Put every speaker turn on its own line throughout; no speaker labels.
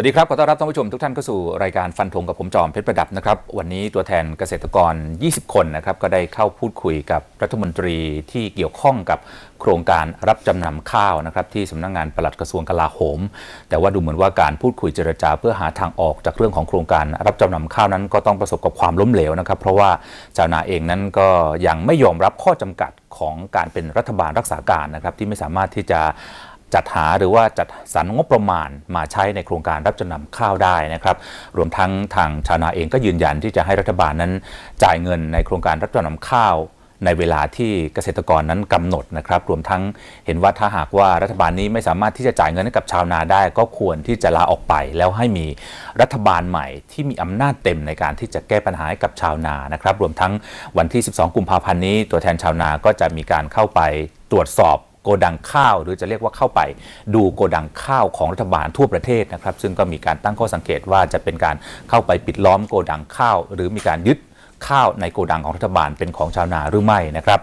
สวัสดีครับ ขอต้อนรับท่านผู้ชมทุกท่านเข้าสู่รายการฟันธงกับผมจอมเพชรประดับนะครับ วันนี้ตัวแทนเกษตรกร 20 คนนะครับ ก็ได้เข้าพูดคุยกับรัฐมนตรีที่เกี่ยวข้องกับโครงการรับจำนำข้าวนะครับ ที่สำนักงงานปลัดกระทรวงกลาโหม แต่ว่าดูเหมือนว่าการพูดคุยเจรจาเพื่อหาทางออกจากเรื่องของโครงการรับจำนำข้าวนั้น ก็ต้องประสบกับความล้มเหลวนะครับ เพราะว่าชาวนาเองนั้นก็ยังไม่ยอมรับข้อจำกัดของการเป็นรัฐบาลรักษาการนะครับที่ไม่สามารถที่จะ จัดหาหรือว่าจัดสรรงบประมาณมาใช้ในโครงการรับจำนำข้าวได้นะครับ รวมทั้งทางชาวนาเองก็ยืนยันที่จะให้รัฐบาลนั้นจ่ายเงินในโครงการรับจำนำข้าวในเวลาที่เกษตรกรนั้นกำหนดนะครับ รวมทั้งเห็นว่าถ้าหากว่ารัฐบาลนี้ไม่สามารถที่จะจ่ายเงินให้กับชาวนาได้ ก็ควรที่จะลาออกไป แล้วให้มีรัฐบาลใหม่ที่มีอำนาจเต็มในการที่จะแก้ปัญหาให้กับชาวนานะครับ รวมทั้งวันที่ 12 กุมภาพันธ์นี้ ตัวแทนชาวนาก็จะมีการเข้าไปตรวจสอบ โกดังข้าว หรือจะเรียกว่าเข้าไป ดูโกดังข้าวของรัฐบาลทั่วประเทศนะครับ ซึ่งก็มีการตั้งข้อสังเกตว่าจะเป็นการเข้าไปปิดล้อมโกดังข้าว หรือมีการยึดข้าวในโกดังของรัฐบาลเป็นของชาวนาหรือไม่นะครับ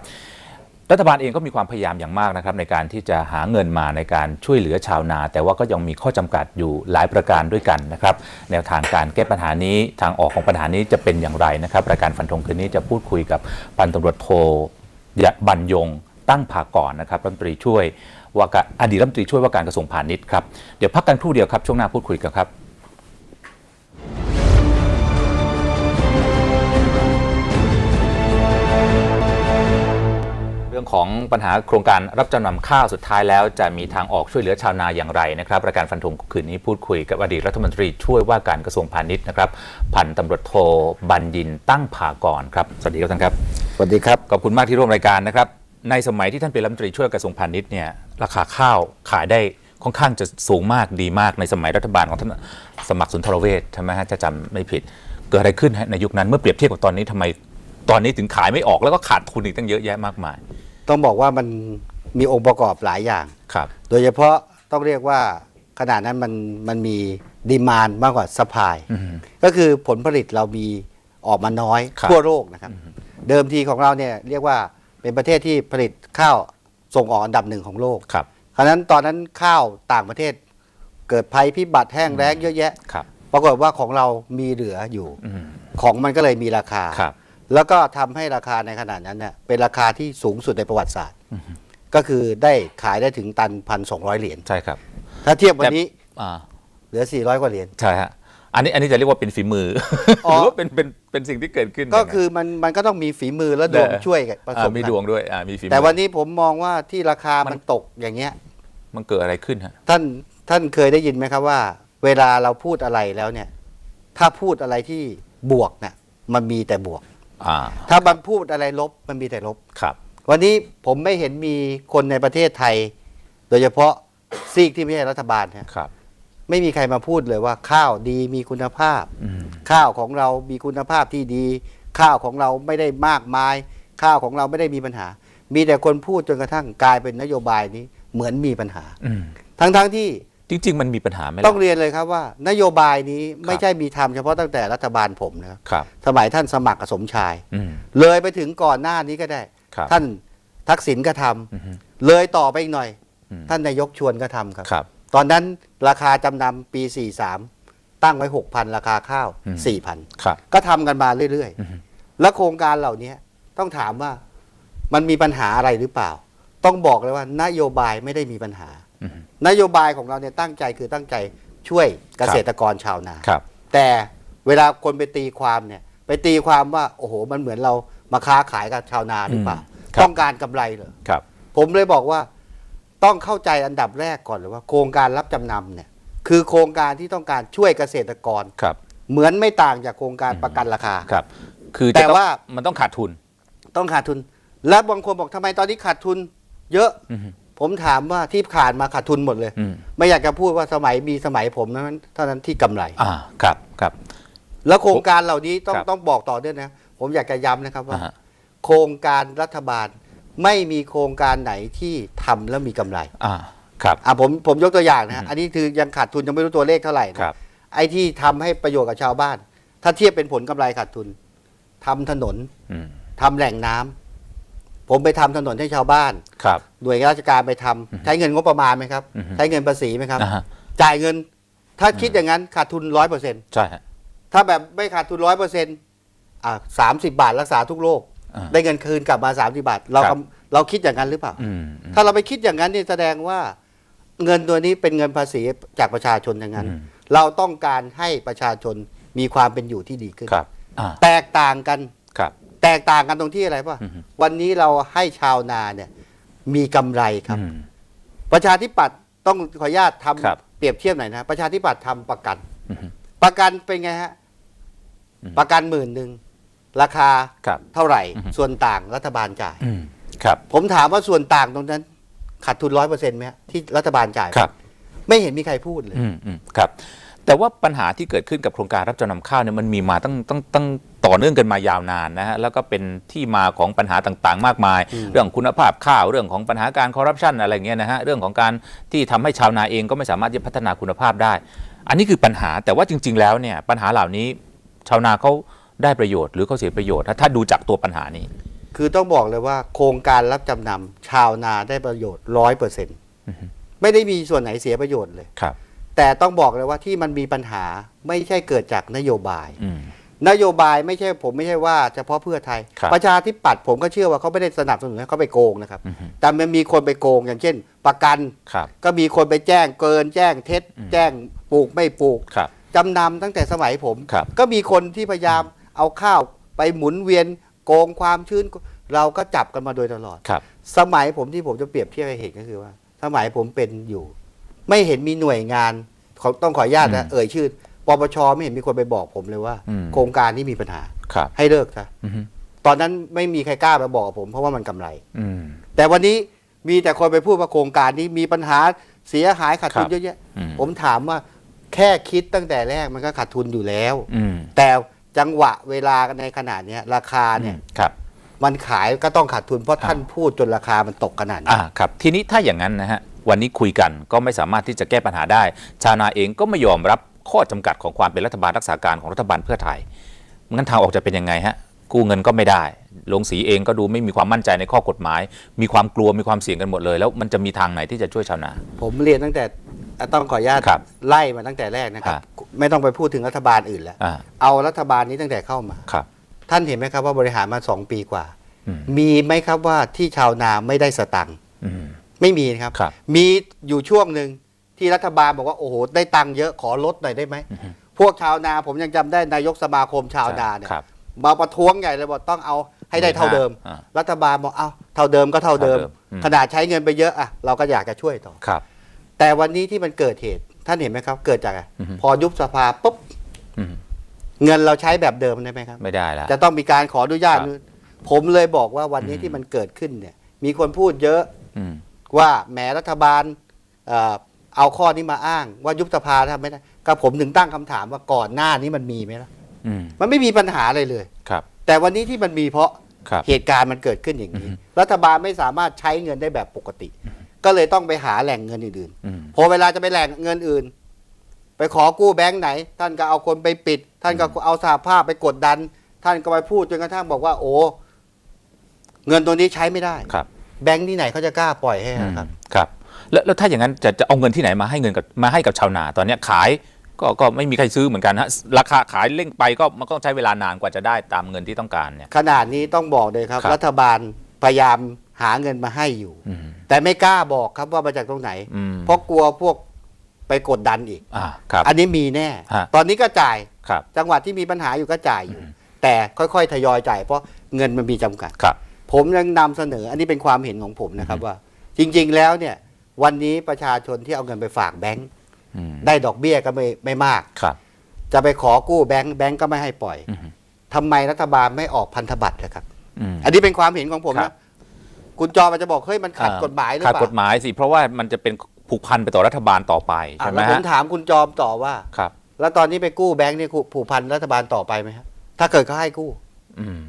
รัฐบาลเองก็มีความพยายามอย่างมากนะครับในการที่จะหาเงินมาในการช่วยเหลือชาวนา แต่ว่าก็ยังมีข้อจำกัดอยู่หลายประการด้วยกันนะครับ แนวทางการแก้ปัญหานี้ทางออกของปัญหานี้จะเป็นอย่างไรนะครับรายการฟันธงคืนนี้จะพูดคุยกับพันตำรวจโทบรรยง ตั้งภากรนะครับรัฐมนตรีช่วยว่าการอดีตรัฐมนตรีช่วยว่าการกระทรวงพาณิชย์ครับเดี๋ยวพักกันครู่เดียวครับช่วงหน้าพูดคุยกันครับเรื่องของปัญหาโครงการรับจำนำข้าวสุดท้ายแล้ว จะมีทางออกช่วยเหลือชาวนาอย่างไรนะครับรายการฟันธงคืนนี้พูดคุยกับอดีตรัฐมนตรีช่วยว่าการกระทรวงพาณิชย์นะครับพันตำรวจโทบัญญินตั้งภากรครับสวัสดีครับท่านครับ
สวัสดีครับ
ขอบคุณมากที่ร่วมรายการนะครับ ในสมัยที่ท่านเป็นรัฐมนตรีช่วยกระทรวงพาณิชย์เนี่ยราคาข้าวขายได้ค่อนข้างจะสูงมากดีมากในสมัยรัฐบาลของท่านสมัครสุนทรเวชใช่ไหมฮะจะจำไม่ผิด เกิดอะไรขึ้นฮะในยุคนั้นเมื่อเปรียบเทียบกับตอนนี้ทำไมตอนนี้ถึงขายไม่ออกแล้วก็ขาดทุนอีกตั้งเยอะแยะมากมาย
ต้องบอกว่ามันมีองค์ประกอบหลายอย่าง
ครับ
โดยเฉพาะต้องเรียกว่าขณะนั้นมันมันมีดีมานมากกว่าสปาย
อืม
ก็คือผลผลิตเรามีออกมาน้อย
ครับ
ทั่วโลกนะครับ เดิมทีของเราเนี่ยเรียกว่า เป็นประเทศที่ผลิตข้าวส่งออกอันดับหนึ่งของโลก
ครับ
คราวนั้นตอนนั้นข้าวต่างประเทศ เกิดภัยพิบัติแห้งแล้งเยอะแยะ
ครับ
ปรากฏว่าของเรามีเหลืออยู่
อืม
ของมันก็เลยมีราคา
ครับ
แล้วก็ทำให้ราคาในขนาดนั้นเนี่ยเป็นราคาที่สูงสุดในประวัติศาสตร์ ก็คือได้ขายได้ถึงตันพันสองเหรียญ
ใช่ครับ
ถ้าเทียบวันนี้
อ่า
เหลือ400กว่าเหรียญ
ใช่ฮะ อันนี้อันนี้จะเรียกว่าเป็นฝีมือ
อ๋
ห
อ
รือว่าเป็นเป็นเป็นสิ่งที่เกิดขึ้น
ก็
ยังไง
คือมันมันก็ต้องมีฝีมือและดวง
เออ
ช่วยกันผส
อ่ามมี
กัน
ดวงด้วยอ่ามีฝีมือ
แต่วันนี้ผมมองว่าที่ราคามันตกอย่างเงี้ย
มันเกิดอะไรขึ้นฮะ
ท่านท่านเคยได้ยินไหมครับว่า เวลาเราพูดอะไรแล้วเนี่ย ถ้าพูดอะไรที่บวกเนี่ยมันมีแต่บวก
อ่า
ถ้ามันพูดอะไรลบมันมีแต่ลบ
ครับ
วันนี้ผมไม่เห็นมีคนในประเทศไทย โดยเฉพาะซีกที่ไม่ใช่รัฐบาลเนี่ย
ครับ
ไม่มีใครมาพูดเลยว่าข้าวดีมีคุณภาพ
อืม
ข้าวของเรามีคุณภาพที่ดี ข้าวของเราไม่ได้มากมาย ข้าวของเราไม่ได้มีปัญหา มีแต่คนพูดจนกระทั่งกลายเป็นนโยบายนี้เหมือนมีปัญหา
อืม
ทั้งๆทที่
จริง ๆ มันมีปัญหาไหมล่ะ
ต้องเรียนเลยครับว่า นโยบายนี้ไม่ใช่มีทำเฉพาะตั้งแต่รัฐบาลผมนะครับ
ครับ
สมัยท่านสมัครกับสมชาย
อืม
เลยไปถึงก่อนหน้านี้ก็ได้
ครับ
ท่านทักษิณก็ทำ
อือฮึ
เลยต่อไปอีกหน่อย
อืม
ท่านนายกชวนก็ทำครับ
ครับ
ต อนนั้นราคาจำนำปี 43 ตั้งไว้ 6,000 ราคาข้าว
อืม
4,000
ครับ
ก็ทำกันมาเรื่อย
อือฮึ
ๆแล้วโครงการเหล่านี้ต้องถามว่ามันมีปัญหาอะไรหรือเปล่า ต้องบอกเลยว่านโยบายไม่ได้มีปัญหา
อืม
นโยบายของเราเนี่ยตั้งใจคือตั้งใจช่วยเกษตรกรชาวนา
ครับ
แต่เวลาคนไปตีความเนี่ยไปตีความว่าโอ้โหมันเหมือนเรามาค้าขายกับชาวนาหรือเปล่า
อืมครับ
ต้องการกำไรเหรอ
ครับ
ผมเลยบอกว่า ต้องเข้าใจอันดับแรกก่อนเลยว่าโครงการรับจำนำเนี่ยคือโครงการที่ต้องการช่วยเกษตรกร
ครับ
เหมือนไม่ต่างจากโครงการประกันราคา
ครับ คือ
แต่
จะอง
ว่า
มันต้องขาดทุน
ต้องขาดทุน และบางคนบอกทำไมตอนนี้ขาดทุน เยอะ
อืม
ผมถามว่าที่ขาดมาขาดทุนหมดเลย
อืม
ไม่อยากจะพูดว่าสมัยมีสมัยผมนั้นเท่านั้นที่กำไร
อ่า ครับ ครับ
แล้วโครงการเหล่านี้ต้อง
ครับ
ต้องบอกต่อด้วยนะ ผมอยากจะย้ำนะครับว่า
อ่าฮะ
โครงการรัฐบาล ไม่มีโครงการไหนที่ทำแล้วมีกำไร
อ่าครับ
อะผมผมยกตัวอย่างนะ
อื
ฮะ
ม
อันนี้คือยังขาดทุนยังไม่รู้ตัวเลขเท่าไหร่นะครับ ไอ้ที่ทำให้ประโยชน์กับชาวบ้าน ถ้าเทียบเป็นผลกำไรขาดทุนทำถนน
อืม
ทำแหล่งน้ำผมไปทำถนนให้ชาวบ้าน
ครับ
หน่วยราชการไปทำใช้เงินงบประมาณไหมครับ
อือฮึ
ใช้เงินภาษีไหมครับ
อ่าฮะ
จ่ายเงิน ถ้าคิดอย่างนั้นขาดทุนร้อยเปอร์เซ็นต์
ใช่ฮะ
ถ้าแบบไม่ขาดทุนร้อยเปอร์เซ็นต์อ่าสามสิบบาทรักษาทุกโรค
อ่า
ได้เงินคืนกลับมาสามสิบาท เรา
ครับ
กำเราคิดอย่างนั้นหรือเปล่า
อืมอืม
ถ้าเราไปคิดอย่างนั้นนี่แสดงว่าเงินตัวนี้เป็นเงินภาษีจากประชาชนอย่างนั้น
อืม
เราต้องการให้ประชาชนมีความเป็นอยู่ที่ดีขึ้น
ครับอ่า
แตกต่างกัน
ครับ
แตกต่างกันตรงที่อะไรป่ะ
อือฮึ
วันนี้เราให้ชาวนาเนี่ยมีกำไรครับ
อืม
ประชาธิปัตย์ต้องขออนุญาตท
ครับำ
เปรียบเทียบหน่อยนะ ประชาธิปัตย์ทำประกัน
อืม
ประกันเป็นไงฮะ
อืม
ประกันหมื่นหนึ่ง ราคา
ครับ
เท่าไหร่
อือฮึ
ส่วนต่างรัฐบาลจ่าย
อืมครับ
ผมถามว่าส่วนต่างตรงนั้นขาดทุนร้อยเปอร์เซ็นต์ไหมฮะที่รัฐบาลจ่าย
ครับ
ไม่เห็นมีใครพูดเลย
อืมอืมครับ แต่ว่าปัญหาที่เกิดขึ้นกับโครงการรับจำนำข้าวเนี่ยมันมีมาตั้งตั้งตั้งต่อเนื่องกันมายาวนานนะฮะแล้วก็เป็นที่มาของปัญหาต่างๆ มากมาย
อืม
เรื่องคุณภาพข้าวเรื่องของปัญหาการคอร์รัปชันอะไรเงี้ยนะฮะเรื่องของการที่ทำให้ชาวนาเองก็ไม่สามารถจะพัฒนาคุณภาพได้ อันนี้คือปัญหาแต่ว่าจริง ๆ แล้วเนี่ยปัญหาเหล่านี้ชาวนาเขา ได้ประโยชน์หรือเขาเสียประโยชน์ถ้าถ้าดูจากตัวปัญหานี้
คือต้องบอกเลยว่าโครงการรับจำนำชาวนาได้ประโยชน์ร้อยเปอร์เซ็นต์
อือฮึ
ไม่ได้มีส่วนไหนเสียประโยชน์เลย
ครับ
แต่ต้องบอกเลยว่าที่มันมีปัญหาไม่ใช่เกิดจากนโยบาย
อืม
นโยบายไม่ใช่ผมไม่ใช่ว่าเฉพาะเพื่อไทย
ครับ
ประชาธิปัตย์ผมก็เชื่อว่าเขาไม่ได้สนับสนุนให้เขาไปโกงนะครับ
อือฮึ
แต่มันมีคนไปโกงอย่างเช่น ประกัน
ครับ
ก็มีคนไปแจ้งเกิน แจ้งเท็จ
อืม
แจ้งปลูกไม่ปลูก
ครับ
จำนำตั้งแต่สมัยผม
ครับ
ก็มีคนที่พยายาม เอาข้าวไปหมุนเวียนโกงความชื้น เราก็จับกันมาโดยตลอด
ครับ
สมัยผมที่ผมจะเปรียบเทียบให้เห็นก็คือว่า สมัยผมเป็นอยู่ ไม่เห็นมีหน่วยงานขอต้องขออนุญาตนะ
อืม
เอ่ยชื่อปปชไม่เห็นมีคนไปบอกผมเลยว่า
อืม
โครงการนี้มีปัญหา
ครับ
ให้เลิกซะ
อือฮึ
ตอนนั้นไม่มีใครกล้ามาบอกกับผมเพราะว่ามันกำไร
อืม
แต่วันนี้มีแต่คนไปพูดว่าโครงการนี้มีปัญหาเสียหายขาดทุน
ครับ
เยอะแยะ
อืม
ผมถามว่าแค่คิดตั้งแต่แรกมันก็ขาดทุนอยู่แล้ว
อืม
แต่ จังหวะเวลาในขนาดเนี้ยราคาเนี่ย
ครับ
มันขายก็ต้องขาดทุนเพราะ
อ่า
ท่านพูดจนราคามันตกขนาดนี้
อ่าครับ ทีนี้ถ้าอย่างนั้นนะฮะวันนี้คุยกันก็ไม่สามารถที่จะแก้ปัญหาได้ ชาวนาเองก็ไม่ยอมรับข้อจำกัดของความเป็นรัฐบาลรักษาการของรัฐบาลเพื่อไทยงั้นทางออกจะเป็นยังไงฮะกู้เงินก็ไม่ได้ลงสีเองก็ดูไม่มีความมั่นใจในข้อกฎหมาย มีความกลัวมีความเสี่ยงกันหมดเลย แล้วมันจะมีทางไหนที่จะช่วยชาวนา
ผมเรียนตั้งแต่ ต้องขออนุญาต
ครับ
ไล่มาตั้งแต่แรกนะครับ
ครับ
ไม่ต้องไปพูดถึงรัฐบาลอื่นแล้ว
อ่า
เอารัฐบาลนี้ตั้งแต่เข้ามา
ครับ
ท่านเห็นไหมครับว่าบริหารมาสองปีกว่า
อืม
มีไหมครับว่าที่ชาวนาไม่ได้สตังค์
อืม
ไม่มีนะครับ
ครับ
มีอยู่ช่วงหนึ่งที่รัฐบาลบอกว่าโอ้โหได้ตังค์เยอะขอลดหน่อยได้ไหม
อือฮึ
พวกชาวนาผมยังจำได้นายกสมาคมชาวนาเนี่ย
ครับ
มาประท้วงใหญ่เลยบอกต้องเอาให้ได้เท่าเดิม
อ่า
รัฐบาลบอกเอาเท่าเดิมก็เท่าเดิม
เท่าเดิมอืม
ขนาดใช้เงินไปเยอะอะเราก็อยากจะช่วยต่อ
ครับ
แต่วันนี้ที่มันเกิดเหตุ ท่านเห็นไหมครับ เกิดจากอะไร
อือฮึ
พอยุบสภาปุ๊บ
อืม
เงินเราใช้แบบเดิมได้ไหมครับ
ไม่ได้แล้ว
จะต้องมีการขออนุญาต
ครับ
นู่นผมเลยบอกว่าวันนี้
อืม
ที่มันเกิดขึ้นเนี่ย มีคนพูดเยอะ
อืม
ว่าแหมรัฐบาลเอ่อเอาข้อนี้มาอ้าง ว่ายุบสภาทำไม่ได้ก็ผมถึงตั้งคำถามว่าก่อนหน้านี้มันมีไหมล่ะ
อืม
มันไม่มีปัญหาอะไรเลย
ครับ
แต่วันนี้ที่มันมีเพราะ
ครับ
เหตุการณ์มันเกิดขึ้นอย่างนี้
อือฮึ
รัฐบาลไม่สามารถใช้เงินได้แบบปกติ ก็เลยต้องไปหาแหล่งเงินอื่น
อืม
ๆพอเวลาจะไปแหล่งเงินอื่น ไปขอกู้แบงค์ไหน ท่านก็เอาคนไปปิด ท่านก็เอาสาภาพไปกดดัน ท่านก็ไปพูดจนกระทั่งบอกว่า โอ้เงินตัวนี้ใช้ไม่ได้
ครับ
แบงค์ที่ไหนเขาจะกล้าปล่อยให้อะครับ
ครับแล้วแล้วถ้าอย่างนั้นจะจะเอาเงินที่ไหนมาให้เงินกับมาให้กับชาวนา ตอนเนี้ยขายก็ก็ไม่มีใครซื้อเหมือนกันฮะราคาขายเร่งไปก็มันก็ต้องใช้เวลานานกว่าจะได้ตามเงินที่ต้องการเนี่ย
ขนาดนี้ต้องบอกเลยครับ
ครับ
รัฐบาลพยายาม หาเงินมาให้อยู่
อืม
แต่ไม่กล้าบอกครับว่ามาจากตรงไหน
อืม
เพราะกลัวพวกไปกดดันอีก
อ่าครับ
อันนี้มีแน่
ฮะ
ตอนนี้ก็จ่าย
ครับ
จังหวัดที่มีปัญหาอยู่ก็จ่ายอยู่
อืม
แต่ค่อยๆ ทยอยจ่าย เพราะเงินมันมีจำกัด
ครับ
ผมยังนำเสนอ อันนี้เป็นความเห็นของผมนะครับ
อือฮึ
ว่า จริง ๆ แล้วเนี่ย วันนี้ประชาชนที่เอาเงินไปฝากแบงก์
อืม
ได้ดอกเบี้ยก็ไม่ไม่มาก
ครับ
จะไปขอกู้แบงก์แบงก์ก็ไม่ให้ปล่อย
อืม
ทำไมรัฐบาลไม่ออกพันธบัตรนะครับ
อืม
อันนี้เป็นความเห็นของผม
ครั
นะ
บ
คุณจอมันจะบอกเฮ้ยมันขัดกฎหมายหรือ
ขัด
เปล่าก
ฎหมายสิ เพราะว่ามันจะเป็นผูกพันไปต่อรัฐบาลต่อไป
อะ
ใช่ไหม
แล้วผม
ฮะ
ถามคุณจอมต่อว่า
ครับ
แล้วตอนนี้ไปกู้แบงก์นี่ผูกพันรัฐบาลต่อไปไหมครับถ้าเกิดเขาให้กู้
อืม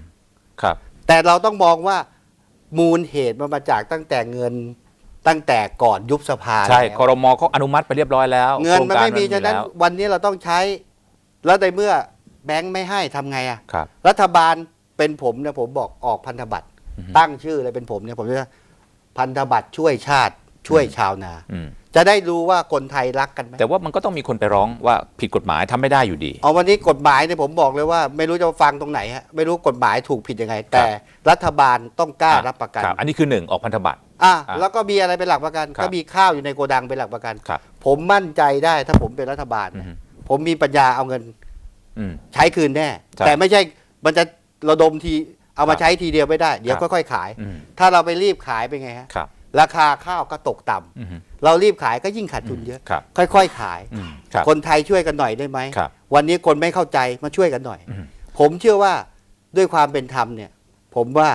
ครับ
แต่เราต้องมองว่ามูลเหตุมันมาจากตั้งแต่เงินตั้งแต่ก่อนยุบสภา
ใช่
แล้ว
คอรมอเขาอนุมัติไปเรียบร้อยแล้ว
เงินมันไม่มี
โครงกร
ฉะนั้น
แล้ว
วันนี้เราต้องใช้ แล้วในเมื่อแบงค์ไม่ให้ทำไงอะ
ครับ
รัฐบาลเป็นผมเนี่ยผมบอกออกพันธบัตร
อือฮึ
ตั้งชื่อเลยเป็นผมเนี่ยผมจะพันธบัตรช่วยชาติช่วยชาวนา
อืม
จะได้รู้ว่าคนไทยรักกันไหม
แต่ว่ามันก็ต้องมีคนไปร้องว่าผิดกฎหมายทำไม่ได้อยู่ดี
เอาวันนี้กฎหมายเนี่ยผมบอกเลยว่า ไม่รู้จะฟังตรงไหนฮะไม่รู้กฎหมายถูกผิดยังไง แต่รัฐบาลต้องกล้ารับประกัน
ครับอันนี้คือหนึ่งออกพันธบัตร
อะ
อะ
แล้วก็มีอะไรเป็นหลักประกัน
ครับ
ก็มีข้าวอยู่ในโกดังเป็นหลักประกัน
ครับ
ผมมั่นใจได้ถ้าผมเป็นรัฐบาล
อือฮึ
ผมมีปัญญาเอาเงิน
อืม
ใช้คืนแน่
ใช่
แต่ไม่ใช่มันจะระดมที เอามา
ครับ
ใช้ทีเดียวไม่ได้ เดี๋ยว
ครับ
ค่อยๆขาย
อืม
ถ้าเราไปรีบขายเป็นไงฮะ
ครับ
ราคาข้าวก็ตกต่ำ
อืม
เรารีบขายก็ยิ่งขาดทุนเยอะ
ครับ
ค่อยๆขาย
อืมครับ
คนไทยช่วยกันหน่อยได้ไหม
ครับ
วันนี้คนไม่เข้าใจมาช่วยกันหน่อย
อืม
ผมเชื่อว่าด้วยความเป็นธรรมเนี่ย ผมว่า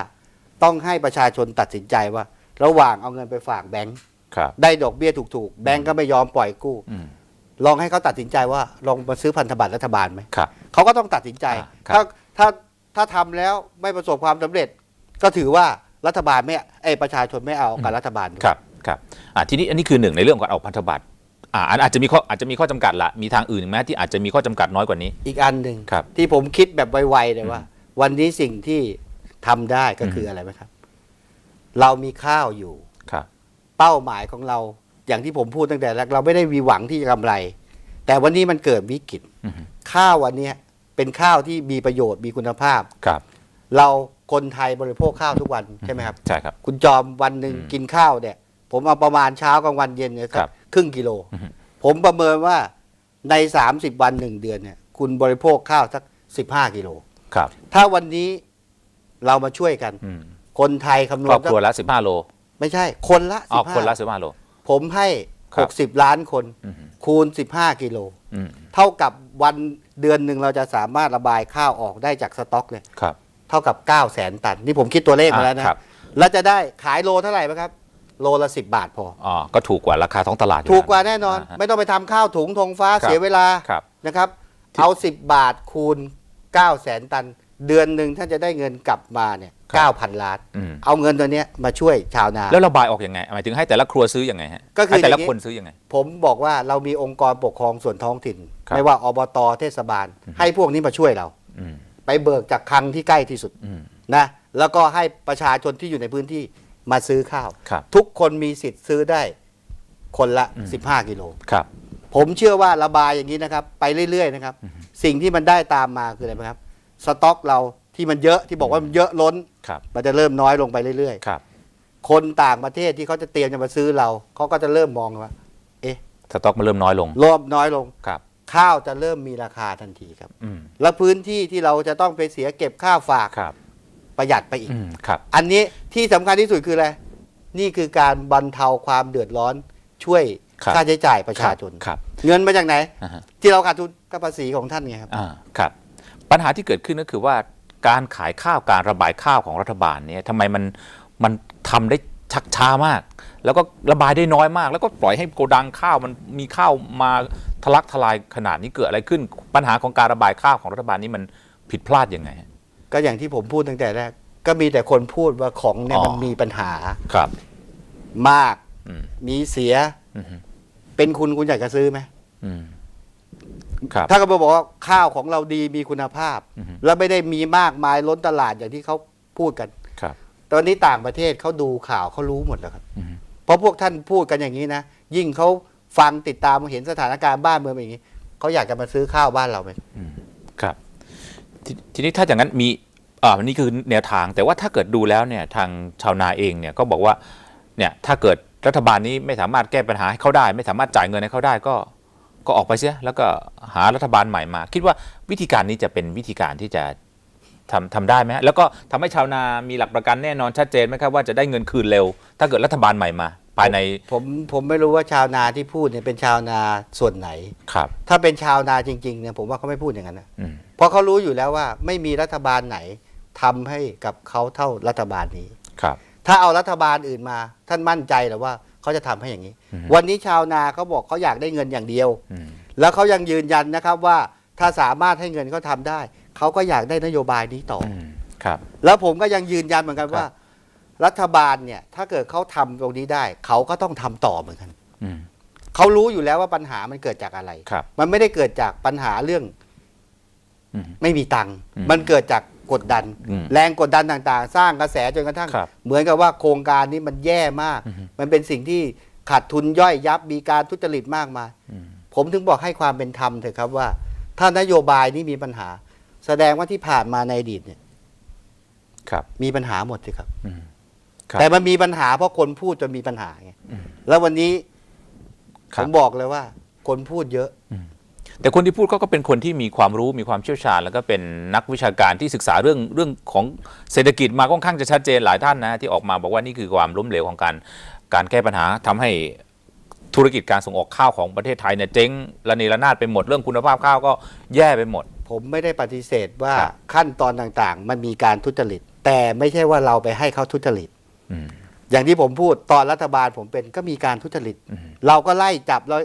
ต้องให้ประชาชนตัดสินใจว่า ระหว่างเอาเงินไปฝากแบงค์
ครับ
ได้ดอกเบี้ยถูกๆ แบงค์ก็ไม่ยอมปล่อยกู้
อืม
ลองให้เขาตัดสินใจว่าลองมาซื้อพันธบัตรรัฐบาลไหม
ครับ
เขาก็ต้องตัดสินใจ
อ่าครับ
ถ้าถ้า ถ้าทำแล้วไม่ประสบความสำเร็จ ก็ถือว่ารัฐบาลไม่เอยประชาชนไม่เอากับรัฐบาลด้วย
ครับครับอ่าทีนี้อันนี้คือหนึ่งในเรื่องของการออกพันธบัตรอ่าอันอาจจะมีข้ออาจจะมีข้อจำกัดละมีทางอื่นอีกไหมที่อาจจะมีข้อจำกัดน้อยกว่านี้
อีกอันหนึ่ง
ครับ
ที่ผมคิดแบบไวๆเลยว่า วันนี้สิ่งที่ทำได้ก็คืออะไรไหมครับ เรามีข้าวอยู่
ครับ
เป้าหมายของเราอย่างที่ผมพูดตั้งแต่แรกเราไม่ได้มีหวังที่จะกำไร แต่วันนี้มันเกิดวิกฤต
อืม
ข้าววันเนี้ย เป็นข้าวที่มีประโยชน์มีคุณภาพ
ครับ
เราคนไทยบริโภคข้าวทุกวันใช่ไหมครับ
ใช่ครับ
คุณจอมวันหนึ่ง
อืม
กินข้าวเนี่ย ผมเอาประมาณเช้ากลางวันเย็นเนี่ยสั
ครั
ก
บ
ครึ่งกิโล
อือฮึ
ผมประเมินว่าใน 30 วันหนึ่งเดือนเนี่ย คุณบริโภคข้าวสัก 15 กิโล
ครับ
ถ้าวันนี้เรามาช่วยกัน
อืม
คนไทยคำน
ควรอบ
ณ
ครัวละสิบห้าโล
ไม่ใช่ คนละ
ออกคนละ
15
สิบห้าโล
ผมให้
ครับ
60 ล้านคน
อืม
คูณ 15 กิโล
อืม
เท่ากับวัน เดือนหนึ่งเราจะสามารถระบายข้าวออกได้จากสต็อกเนี่ย
ครับ
เท่ากับ 9 0 0แสนตัน นี่ผมคิดตัวเลขมาแล้วนะ
อ่าครับ
แล้วจะได้ขายโลเท่าไหร่ไหมครับ โลละ 10 บาทพอ
อ๋อก็ถูกกว่าราคาท้องตลาดอยู่
ถูกกว่าแน่นอนา
ฮะ
ไม่ต้องไปทำข้าวถุงธงฟ้า
ครับ
เสียเวลา
ครับ
นะครับ เอา 10 บาทคูณ 9 0 0แสนตัน เดือนหนึ่งท่านจะได้เงินกลับมาเนี่ย
ครับ
9,000 ล้าน
อืม
เอาเงินตัวเนี้ยมาช่วยชาวนา
แล้วระบายออกยังไงหมายถึงให้แต่ละครัวซื้อยังไงฮะ
ก็คือ
ให้แต่
อ
ละ
ย่างนี้
คนซื้อยังไง
ผมบอกว่าเรามีองค์กรปกครองส่วนท้องถิ่น
ครับ
ไม่ว่าอบตเทศบาล ให้พวกนี้มาช่วยเรา
อืม
ไปเบิกจากคลังที่ใกล้ที่สุด
อืม
นะแล้วก็ให้ประชาชนที่อยู่ในพื้นที่มาซื้อข้าว
ครับ
ทุกคนมีสิทธิ์ซื้อได้คนละ
อืม
15 กิโล
ครับ
ผมเชื่อว่าระบายอย่างนี้นะครับ ไปเรื่อยๆนะครับ สิ่งที่มันได้ตามมาคืออะไรไหมครับ สต็อกเรา ที่มันเยอะที่บอกว่ามันเยอะล้น
ครับ
มันจะเริ่มน้อยลงไปเรื่อย
ครับ
ๆ คนต่างประเทศที่เขาจะเตรียมจะมาซื้อเราเขาก็จะเริ่มมองว่า
สต็อกมันเริ่มน้อยลง
รอบน้อยลง
ครับ
ข้าวจะเริ่มมีราคาทันทีครับ
อืม
และพื้นที่ที่เราจะต้องไปเสียเก็บข้าวฝาก
ครับ
ประหยัดไปอีก
อืม ครับ
อันนี้ที่สำคัญที่สุดคืออะไร นี่คือการบรรเทาความเดือดร้อนช่วย
ครับ
ค่าใช้จ่ายประชาชน
ครับ
เงินมาจากไหน
อ่าฮะ
ที่เราขาดทุนก็ภาษีของท่านไงครับ
อ่า ครับ ปัญหาที่เกิดขึ้นก็คือว่า การขายข้าวการระบายข้าวของรัฐบาลเนี่ยทำไมมันมันทำได้ชักช้ามาก แล้วก็ระบายได้น้อยมาก แล้วก็ปล่อยให้โกดังข้าวมันมีข้าวมาทะลักทลายขนาดนี้เกิดอะไรขึ้น ปัญหาของการระบายข้าวของรัฐบาลนี้มันผิดพลาดยังไงฮะ
ก็อย่างที่ผมพูดตั้งแต่แรกก็มีแต่คนพูดว่าของเนี่ย
อ๋อ
มันมีปัญหา
ครับ
มาก
อืม
มีเสีย
อืม
เป็นคุณคุณอยากจะซื้อไหม
อืม ครับ
ถ้าเขาบอกว่าข้าวของเราดีมีคุณภาพ
อือฮึ
แล้วไม่ได้มีมากมายล้นตลาดอย่างที่เขาพูดกัน
ครับ
ตอนนี้ต่างประเทศเขาดูข่าวเขารู้หมดแล้วครับ
อืม
เพราะพวกท่านพูดกันอย่างนี้นะ ยิ่งเขาฟังติดตามเห็นสถานการณ์บ้านเมืองเป็นอย่างนี้เขาอยากจะมาซื้อข้าวบ้านเราไหม
ครับททีนี้ถ้าอย่างนั้นมีอ่านี่คือแนวทางแต่ว่าถ้าเกิดดูแล้วเนี่ยทางชาวนาเองเนี่ยก็บอกว่าเนี่ยถ้าเกิดรัฐบาลนี้ไม่สามารถแก้ปัญหาให้เขาได้ ไม่สามารถจ่ายเงินให้เขาได้ก็ ก็ออกไปเสียแล้วก็หารัฐบาลใหม่มา คิดว่าวิธีการนี้จะเป็นวิธีการที่จะทำทำได้ไหมฮะแล้วก็ทำให้ชาวนามีหลักประกันแน่นอนชัดเจนไหมครับว่าจะได้เงินคืนเร็ว ถ้าเกิดรัฐบาลใหม่มา ภายใน
ผมผมไม่รู้ว่าชาวนาที่พูดเนี่ยเป็นชาวนาส่วนไหน
ครับ
ถ้าเป็นชาวนาจริงๆเนี่ยผมว่าเขาไม่พูดอย่างนั้นนะ
อืม
เพราะเขารู้อยู่แล้วว่าไม่มีรัฐบาลไหนทำให้กับเขาเท่ารัฐบาลนี้
ครับ
ถ้าเอารัฐบาลอื่นมา ท่านมั่นใจหรือว่า เขาจะทำให้อย่างนี้
อืม
วันนี้ชาวนาเขาบอกเขาอยากได้เงินอย่างเดียว
อืม
แล้วเขายังยืนยันนะครับว่าถ้าสามารถให้เงินเขาทำได้ เขาก็อยากได้นโยบายนี้ต่ออ
อืมครับ
แล้วผมก็ยังยืนยันเหมือนกัน
ครับ
ว่า รัฐบาลเนี่ย ถ้าเกิดเขาทำตรงนี้ได้ เขาก็ต้องทำต่อเหมือนกัน
อืม
เขารู้อยู่แล้วว่าปัญหามันเกิดจากอะไร
ครับ
มันไม่ได้เกิดจากปัญหาเรื่อง
อืม
ไม่มีตังค์
อืม
มันเกิดจาก กดดัน
อืม
แรงกดดันต่างๆ สร้างกระแสจนกระทั่ง
ครับ
เหมือนกับว่าโครงการนี้มันแย่มาก
อือฮึ
มันเป็นสิ่งที่ขาดทุนย่อยยับมีการทุจริตมากมาย
อืม
ผมถึงบอกให้ความเป็นธรรมเถอะครับว่า ถ้านโยบายนี้มีปัญหา แสดงว่าที่ผ่านมาในอดีตเนี่ย
ครับ
มีปัญหาหมดสิครับ
อืมครับ
แต่มันมีปัญหาเพราะคนพูดจนมีปัญหาไง
อืม
แล้ววันนี้
ค
ผ
รับ
มบอกเลยว่า คนพูดเยอะ
แต่คนที่พูดเขาก็เป็นคนที่มีความรู้มีความเชี่ยวชาญ แล้วก็เป็นนักวิชาการที่ศึกษาเรื่องเรื่องของเศรษฐกิจมาค่อนข้างจะชัดเจนหลายท่านนะที่ออกมาบอกว่านี่คือความล้มเหลวของการการแก้ปัญหาทำให้ธุรกิจการส่งออกข้าวของประเทศไทยเนี่ยเจ๊งระเนระนาดไปหมดเรื่องคุณภาพข้าวก็แย่ไปหมด
ผมไม่ได้ปฏิเสธว่า
ครับ
ขั้นตอนต่างๆ มันมีการทุจริต แต่ไม่ใช่ว่าเราไปให้เขาทุจริต
อืม
อย่างที่ผมพูดตอนรัฐบาลผมเป็นก็มีการทุจริต
อืม
เราก็ไล่จับเรา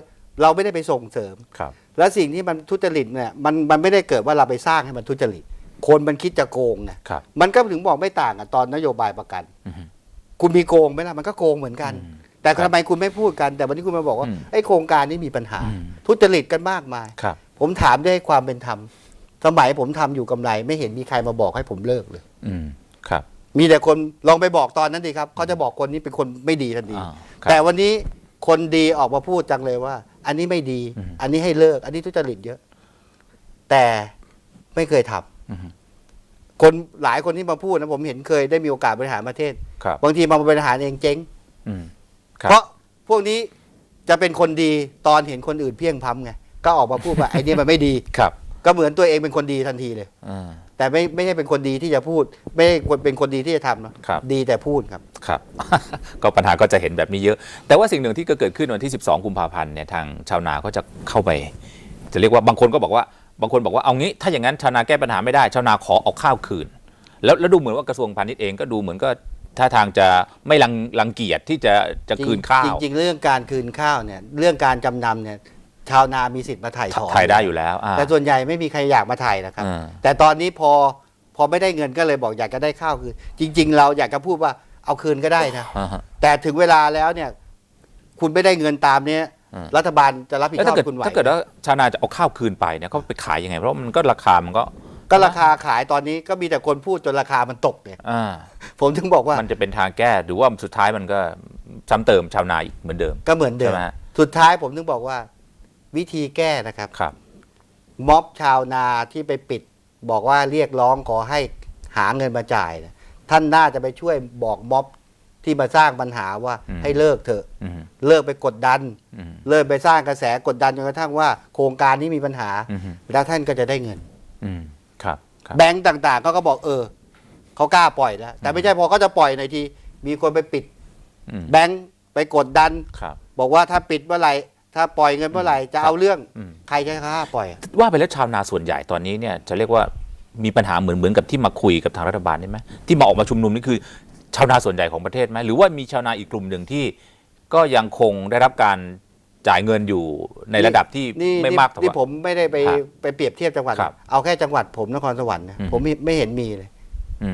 เราไม่ได้ไปส่งเสริม
ครับ
และสิ่งที่มันทุจริตเนี่ยมันมันไม่ได้เกิดว่าเราไปสร้างให้มันทุจริต คนมันคิดจะโกงไง
ครับ
มันก็ถึงบอกไม่ต่างกับตอนนโยบายประกัน
อือฮึ
คุณมีโกงไหมล่ะมันก็โกงเหมือนกัน
อืม
แต่
ครับ
ทำไมคุณไม่พูดกัน แต่วันนี้คุณมาบอกว่า
อืม
ไอ้โครงการนี้มีปัญหา
อืม
ทุจริตกันมากมาย
ครับ
ผมถามด้วยความเป็นธรรมสมัยผมทำอยู่กำไร ไม่เห็นมีใครมาบอกให้ผมเลิกเลย
อืมครับ
มีแต่คนลองไปบอกตอนนั้นดีครับเขาจะบอกคนนี้เป็นคนไม่ดีทันที
อ่าครับ
แต่วันนี้คนดีออกมาพูดจังเลยว่า อันนี้ไม่ดี
อืม
อันนี้ให้เลิก อันนี้ทุจริตเยอะ แต่ไม่เคยทำ
อืม
คนหลายคนที่มาพูดนะผมเห็นเคยได้มีโอกาสบริหารประเทศ
ครับ
บางทีมาบริหารเองเจ๊ง
อืมครับ
เพราะพวกนี้จะเป็นคนดีตอนเห็นคนอื่นเพียงพล้ำไงก็ออกมาพูดว่าไอ้นี่มันไม่ดี
ครับ
ก็เหมือนตัวเองเป็นคนดีทันทีเลย
อ่า
แต่ไม่ไม่ใช่เป็นคนดีที่จะพูด ไม่ใช่คนเป็นคนดีที่จะทำนะครับ ดีแต่พูดครับ
ครับ ก็ปัญหาก็จะเห็นแบบนี้เยอะ แต่ว่าสิ่งหนึ่งที่ก็เกิดขึ้นวันที่ 12 กุมภาพันธ์เนี่ยทางชาวนาก็จะเข้าไป จะเรียกว่าบางคนก็บอกว่าบางคนบอกว่าเอางี้ ถ้าอย่างนั้นชาวนาแก้ปัญหาไม่ได้ ชาวนาขอเอาข้าวคืน แล้วแล้วดูเหมือนว่ากระทรวงพาณิชย์เองก็ดูเหมือนก็ท่าทางจะไม่รังรังเกียจที่จะจะคืนข้าว
จริงๆ เรื่องการคืนข้าวเนี่ยเรื่องการจำนำเนี่ย ชาวนามีสิทธิ์มาถ่ายถอน
ถ่ายได้อยู่แล้วอ่า
แต่ส่วนใหญ่ไม่มีใครอยากมาถ่ายนะครับ
อ่า
แต่ตอนนี้พอพอไม่ได้เงินก็เลยบอกอยากจะได้ข้าวคืน จริง ๆ เราอยากจะพูดว่าเอาคืนก็ได้นะ
อ่าฮะ
แต่ถึงเวลาแล้วเนี่ย คุณไม่ได้เงินตามเนี้ย
อืม
รัฐบาลจะรับผิด
แล้ว
ชอ
ถ้า
บ
เกิด
คุณไหว
ถ้าเกิดว่าชาวนาจะเอาข้าวคืนไปเนี่ยเขาไปขายยังไง เพราะมันก็ราคามันก็
ก็ราคาขายตอนนี้ก็มีแต่คนพูดจนราคามันตกเนี่ย
อ่า
ผมถึงบอกว่า
มันจะเป็นทางแก้หรือว่าสุดท้ายมันก็ซ้ำเติมชาวนาอีกเหมือนเดิม
ก็เหมือนเดิม
ใช่ไหมฮะ
สุดท้ายผมถึงบอกว่า วิธีแก้นะครับ
ครับ
ม็อบชาวนาที่ไปปิด บอกว่าเรียกร้องขอให้หาเงินมาจ่ายเนี่ยท่านน่าจะไปช่วยบอกม็อบที่มาสร้างปัญหาว่า
อืม
ให้เลิกเถอะ
อืม
เลิกไปกดดัน
อืม
เลิกไปสร้างกระแสกดดันจนกระทั่งว่า โครงการนี้มีปัญหา
อืม
แล้วท่านก็จะได้เงิน
อืมครับครับ
แบงก์ต่างๆเขาก็บอกเออเขากล้าปล่อยแล้ว แต่ไม่ใช่พอเขาจะปล่อยในอยทีมีคนไปปิด
อืม
แบงก์ไปกดดัน
ครับ
บอกว่าถ้าปิดเมื่อไหร่ ถ้าปล่อยเงินเมื่อไหร่จะเอาเรื่อง
อืม
ใครจะกล้าปล่อยอะ
ว่าไปแล้วชาวนาส่วนใหญ่ตอนนี้เนี่ยจะเรียกว่ามีปัญหาเหมือนเหมือนกับที่มาคุยกับทางรัฐบาลได้ไหมที่มาออกมาชุมนุมนี่คือชาวนาส่วนใหญ่ของประเทศไหมหรือว่ามีชาวนาอีกกลุ่มหนึ่งที่ ก็ยังคงได้รับการจ่ายเงินอยู่ในระดับที่
นี่
ไม่
นี่
มากเท่า
นี่
ว่า
ผมไม่ได้ไป
ครับ
ไปเปรียบเทียบจังหวัด
ครับ
เอาแค่จังหวัดผมนครสวรรค์นะ
อืม
ผมไม่ไม่เห็นมีเลย
อื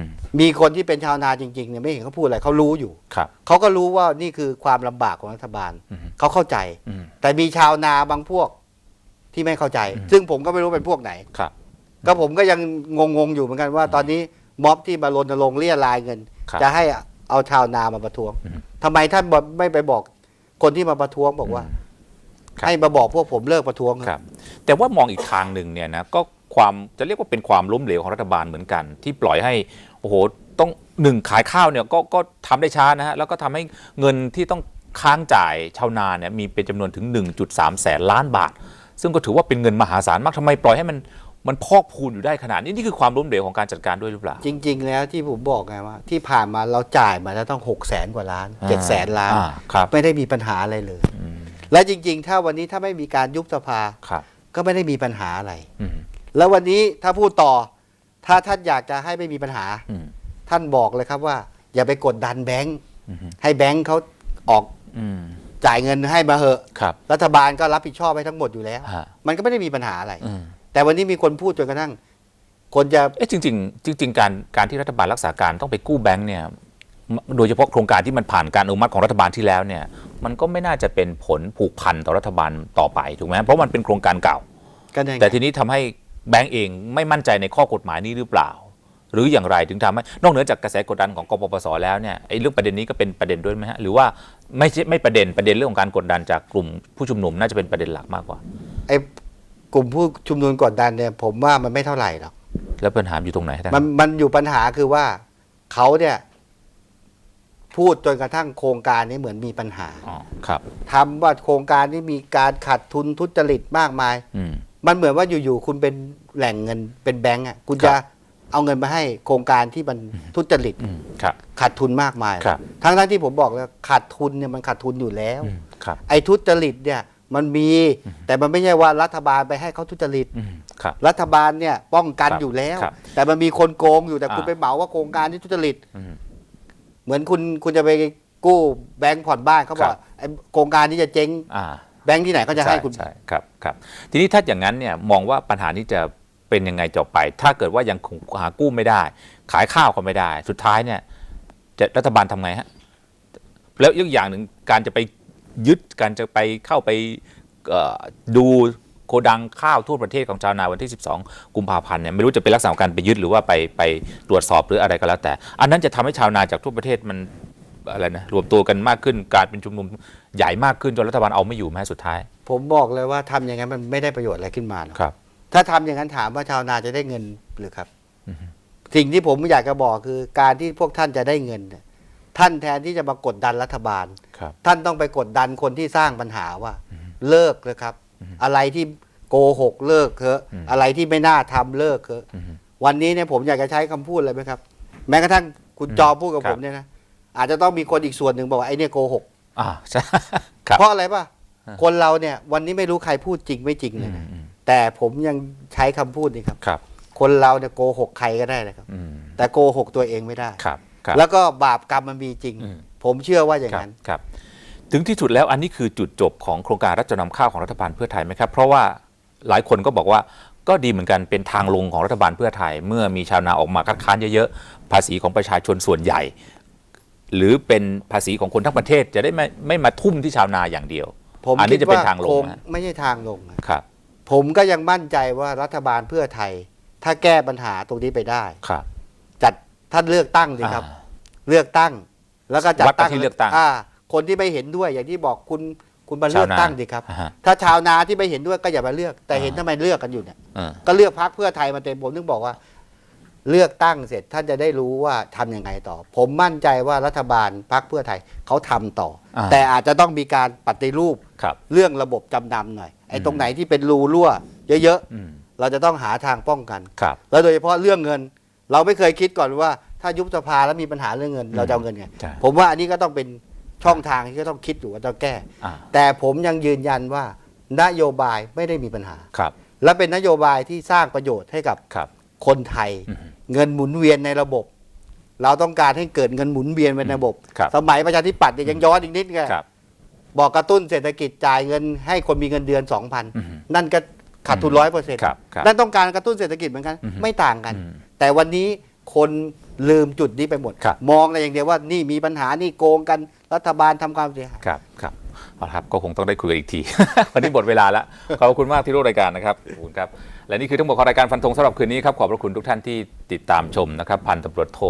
ม
มีคนที่เป็นชาวนาจริงๆเนี่ยไม่เห็นเขาพูดอะไรเขารู้อยู่
ครับ
เขาก็รู้ว่านี่คือความลำบากของรัฐบาล
อืม
เขาเข้าใจ
อืม
แต่มีชาวนาบางพวกที่ไม่เข้าใจ
อืม
ซึ่งผมก็ไม่รู้เป็นพวกไหน
ครับ
ก็ผมก็ยังงงๆอยู่เหมือนกันว่าตอนนี้ม็อบที่มารณรงค์เรียรายเงิน
ครับ
จะให้เอาชาวนามาประท้วง
อืม
ทำไมท่านบอกไม่ไปบอกคนที่มาประท้วงบอกว่า
ครับ
ให้มาบอกพวกผมเลิกประท้วงเถอะ
ครับ แต่ว่ามองอีกทางหนึ่งเนี่ยนะก็ ความจะเรียกว่าเป็นความล้มเหลวของรัฐบาลเหมือนกัน ที่ปล่อยให้โอ้โหต้องหนึ่งขายข้าวเนี่ยก็ก็ทำได้ช้านะฮะแล้วก็ทำให้เงินที่ต้องค้างจ่ายชาวนาเนี่ยมีเป็นจำนวนถึง 1.3 แสนล้านบาท ซึ่งก็ถือว่าเป็นเงินมหาศาลมากทำไมปล่อยให้มันมันพอกพูนอยู่ได้ขนาดนี้นี่คือความล้มเหลวของการจัดการด้วยหรือเปล่า
จริง ๆ แล้วที่ผมบอกไงว่า ที่ผ่านมาเราจ่ายมาแล้วต้องหกแสนกว่าล้านเจ็ดแสนล้าน
อ่ครับ
ไม่ได้มีปัญหาอะไรเลย
อืม
และจริง ๆ ถ้าวันนี้ถ้าไม่มีการยุบสภา
ครับ
ก็ไม่ได้มีปัญหาอะไร
อืม
แล้ววันนี้ถ้าพูดต่อ ถ้าท่านอยากจะให้ไม่มีปัญหา
อืม
ท่านบอกเลยครับว่า อย่าไปกดดันแบงค์
อืม
ให้แบงค์เขาออก
อืม
จ่ายเงินให้มาเหอะ
ครับ
รัฐบาลก็รับผิดชอบให้ทั้งหมดอยู่แล้ว
ฮะ
มันก็ไม่ได้มีปัญหาอะไร
อืม
แต่วันนี้มีคนพูดจนกระทั่ง คนจะ
เอ๊ะจริงๆจริงๆการการที่รัฐบาลรักษาการต้องไปกู้แบงก์เนี่ยมโดยเฉพาะโครงการที่มันผ่านการอนุมัติของรัฐบาลที่แล้วเนี่ย มันก็ไม่น่าจะเป็นผลผูกพันต่อรัฐบาลต่อไปถูกไหมเพราะมันเป็นโครงการเก่า
ก็ได้ไง
แต่ทีนี้ทำให้ แบงก์เองไม่มั่นใจในข้อกฎหมายนี้หรือเปล่า หรืออย่างไรถึงทำให้นอกเหนือจากกระแสกดดันของกปปสแล้วเนี่ยไอ้เรื่องประเด็นนี้ก็เป็นประเด็นด้วยไหมฮะหรือว่าไม่ใช่ไม่ประเด็นประเด็นเรื่องของการกดดันจากกลุ่มผู้ชุมนุมน่าจะเป็นประเด็นหลักมากกว่า
ไอ้กลุ่มผู้ชุมนุมกดดันเนี่ยผมว่ามันไม่เท่าไหร่หรอก
แล้วปัญหาอยู่ตรงไหนท่าน
มันมันอยู่ปัญหาคือว่าเขาเนี่ยพูดจนกระทั่งโครงการนี้เหมือนมีปัญหา
อ๋อครับ
ทำว่าโครงการนี้มีการขาดทุนทุจริตมากมาย
อืม
มันเหมือนว่าอยู่ๆคุณเป็นแหล่งเงินเป็นแบงก์อะคุณ
ครั
จะ
บ
เอาเงินมาให้โครงการที่มันทุจริต
อืมครับ
ขาดทุนมากมาย
ครับ
ทั้งทั้งๆที่ผมบอกแล้วขาดทุนเนี่ยมันขาดทุนอยู่แล้ว
อืมครับ
ไอ้ทุจริตเนี่ยมันมีแต่มันไม่ใช่ว่ารัฐบาลไปให้เขาทุจริต
อืมครับ
รัฐบาลเนี่ยป้องกัน
ครับ
อยู่แล้ว
ครับ
แต่มันมีคนโกงอยู่แต่คุณ
อ่า
ไปเหมาว่าโครงการที่ทุจริต
อืม
เหมือนคุณคุณจะไปกู้แบงก์ผ่อนบ้านเขาบอก
ครับ
ไอ้โครงการนี้จะเจ๊ง
อ่า
แบงก์ที่ไหนเขาจะให้คุณ
ใช่ครับครับทีนี้ถ้าอย่างนั้นเนี่ยมองว่าปัญหานี้จะเป็นยังไงต่อไป ถ้าเกิดว่ายังคงหากู้ไม่ได้ ขายข้าวก็ไม่ได้ สุดท้ายเนี่ยจะรัฐบาลทำไงฮะแล้วอีกอย่างหนึ่งการจะไปยึดการจะไปเข้าไปเอ่อดูโกดังข้าวทั่วประเทศของชาวนาวันที่ 12 กุมภาพันธ์เนี่ยไม่รู้จะเป็นลักษณะของการไปยึดหรือว่าไปไปตรวจสอบหรืออะไรก็แล้วแต่ อันนั้นจะทำให้ชาวนาจากทั่วประเทศมัน อะไรนะรวมตัวกันมากขึ้นการเป็นชุมนุมใหญ่มากขึ้นจนรัฐบาลเอาไม่อยู่แม้สุดท้าย
ผมบอกเลยว่าทำอย่างนั้นมันไม่ได้ประโยชน์อะไรขึ้นมาหรอก
ครับ
ถ้าทำอย่างนั้นถามว่าชาวนาจะได้เงินหรือครับสิ่งที่ผมอยากจะบอกคือการที่พวกท่านจะได้เงินเนี่ยท่านแทนที่จะมากดดันรัฐบาล
ครับ
ท่านต้องไปกดดันคนที่สร้างปัญหาว่า เลิกเลยครับ อะไรที่โกหกเลิกเถอะ
อืม
อะไรที่ไม่น่าทำเลิกเถอะ
อืม
วันนี้เนี่ยผมอยากจะใช้คำพูดเลยไหมครับ แม้กระทั่งคุณจอพูดกับ
ครั
ผ
บ
มเนี่ยนะ อาจจะต้องมีคนอีกส่วนหนึ่งบอกว่าไอ้เนี่ยโกหก
อ่าใช่ครับ
เพราะอะไรป่ะ
ฮะ
คนเราเนี่ยวันนี้ไม่รู้ใครพูดจริงไม่จริง
อื
เลย
ม
นะ
อืม
แต่ผมยังใช้คำพูดนี่ครับ
ครับ
คนเราเนี่ยโกหกใครก็ได้นะครับ
อืม
แต่โกหกตัวเองไม่ได้
ครับครับ
แล้วก็บาปกรรมมันมีจริง
อืม
ผมเชื่อว่าอย่าง
ครับ
นั้น
ครับ ถึงที่สุดแล้วอันนี้คือจุดจบของโครงการรับจำนำข้าวของรัฐบาลเพื่อไทยไหมครับ เพราะว่าหลายคนก็บอกว่าก็ดีเหมือนกันเป็นทางลงของรัฐบาลเพื่อไทย เมื่อมีชาวนาออกมาคัดค้านเยอะๆภาษีของประชาชนส่วนใหญ่ หรือเป็นภาษีของคนทั้งประเทศจะได้ไม่ไม่มาทุ่มที่ชาวนาอย่างเดียว
ผม
อันนี้
คิด
จะเป็น
ว่า
ทางลง
คง
นะ
ไม่ใช่ทางลงนะครับ ผมก็ยังมั่นใจว่ารัฐบาลเพื่อไทย ถ้าแก้ปัญหาตรงนี้ไปได้
ครับ
จัดท่านเลือกตั้งสิครับ
อ่า
เลือกตั้ง แล้วก็จัด
วัดกัน
ตั้ง
ที่เลือกตั้งา
คนที่ไม่เห็นด้วยอย่างที่บอกคุณคุณมาเลือก
ชาวนา
ตั้งสิครับ
อ่าฮะ
ถ้าชาวนาที่ไม่เห็นด้วยก็อย่ามาเลือก แต่
อ่า
เห็นทำไมเลือกกันอยู่เนี่ย
เออ
ก็เลือกพักเพื่อไทยมาเต็มผมถึงบอกว่า เลือกตั้งเสร็จท่านจะได้รู้ว่าทำยังไงต่อ ผมมั่นใจว่ารัฐบาลพักเพื่อไทยเขาทำต่ออาแต่อาจจะต้องมีการปฏิรูป
ครับ
เรื่องระบบจำนำหน่อยไอ้
อืม
ตรงไหนที่เป็นรูรั่ว เยอะ
อืม
ๆเราจะต้องหาทางป้องกัน
ครับ
แล้วโดยเฉพาะเรื่องเงิน เราไม่เคยคิดก่อนว่าถ้ายุบสภาแล้วมีปัญหาเรื่องเงิน
อืม
เราจะเอาเงินไง
ใช่
ผมว่าอันนี้ก็ต้องเป็นช่องทางที่ก็ต้องคิดอยู่ว่าต้องแก้
อ่า
แต่ผมยังยืนยันว่านโยบายไม่ได้มีปัญหา
ครับ
และเป็นนโยบายที่สร้างประโยชน์ให้กับ
ครับ
คนไทย
อืม
เงินหมุนเวียนในระบบ เราต้องการให้เกิดเงินหมุนเวียนในระบบ
ครับ
สมัยประชาธิปัตย์เนี่ยยังย้อนอีกนิดไง
ครับ
บอกกระตุ้นเศรษฐกิจจ่ายเงินให้คนมีเงินเดือน
อืม
2,000นั่นก็ขาดทุนร้อยเปอร์เซ็นต์
ครับครับ
นั่นต้องการกระตุ้นเศรษฐกิจเหมือนกัน
อืม
ไม่ต่างกัน
อืม
แต่วันนี้คนลืมจุดนี้ไปหมด
ครับ
มองแต่อย่างเดียวว่านี่มีปัญหานี่โกงกัน รัฐบาลทำความเสียหาย
ครับครับเอาละครับก็คงต้องได้คุยกันอีกที วันนี้หมดเวลาแล้วขอบคุณมากที่ร่วมรายการนะครับขอบคุณครับและนี่คือทั้งหมดของรายการฟันธงสำหรับคืนนี้ครับขอบพระคุณทุกท่านที่ติดตามชมนะครับพันตำรวจโท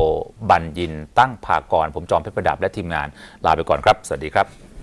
บัญญินตั้งภากร ผมจอมเพชรประดับและทีมงานลาไปก่อนครับ สวัสดีครับ